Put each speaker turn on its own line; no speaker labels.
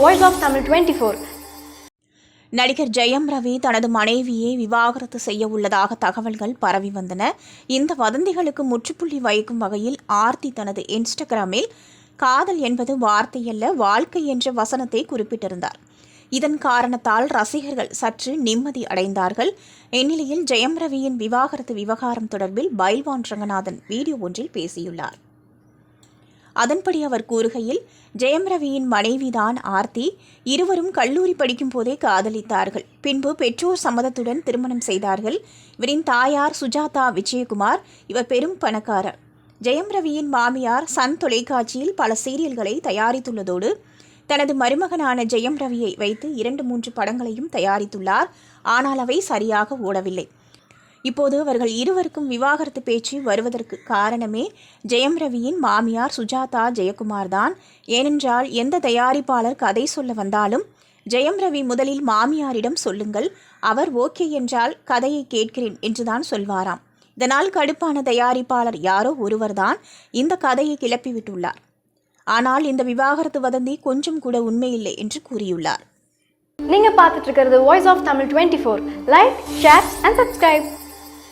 Voice of Tamil 24.
நடிகர் ஜெயம் ரவி தனது மனைவியை விவாகரத்து செய்ய உள்ளதாக தகவல்கள் பரவி வந்தன. இந்த வதந்திகளுக்கு முற்றுப்புள்ளி வைக்கும் வகையில் ஆர்த்தி தனது இன்ஸ்டாகிராமில் காதல் என்பது வார்த்தையல்ல வாழ்க்கை என்ற வசனத்தை குறிப்பிட்டிருந்தார். இதன் காரணத்தால் ரசிகர்கள் சற்று நிம்மதி அடைந்தார்கள். இந்நிலையில் ஜெயம் ரவியின் விவாகரத்து விவகாரம் தொடர்பில் பைல்வான் ரங்கநாதன் வீடியோ ஒன்றில் பேசியுள்ளார். அதன்படி அவர் கூறுகையில் ஜெயம் ரவியின் மனைவிதான் ஆர்த்தி. இருவரும் கல்லூரி படிக்கும் போதே காதலித்தார்கள். பின்பு பெற்றோர் சம்மதத்துடன் திருமணம் செய்தார்கள். இவரின் தாயார் சுஜாதா விஜயகுமார் இவர் பெரும் பணக்காரர். ஜெயம் ரவியின் மாமியார் சன் தொலைக்காட்சியில் பல சீரியல்களை தயாரித்துள்ளதோடு தனது மருமகனான ஜெயம் ரவியை வைத்து இரண்டு மூன்று படங்களையும் தயாரித்துள்ளார். ஆனால் அவை சரியாக ஓடவில்லை. இப்போது அவர்கள் இருவருக்கும் விவாகரத்து பேச்சு வருவதற்கு காரணமே ஜெயம் ரவியின் மாமியார் சுஜாதா ஜெயக்குமார் தான் ஏனென்றால் எந்த தயாரிப்பாளர் கதை சொல்ல வந்தாலும் ஜெயம் ரவி முதலில் மாமியாரிடம் சொல்லுங்கள் அவர் ஓகே என்றால் கதையை கேட்கிறேன் என்றுதான் சொல்வாராம். இதனால் கடுப்பான தயாரிப்பாளர் யாரோ ஒருவர்தான் இந்த கதையை கிளப்பிவிட்டுள்ளார். ஆனால் இந்த விவாகரத்து வதந்தி கொஞ்சம் கூட உண்மையில்லை என்று கூறியுள்ளார்.
நீங்க பார்த்துட்டு இருக்கிறது voice of Tamil twenty four like share and subscribe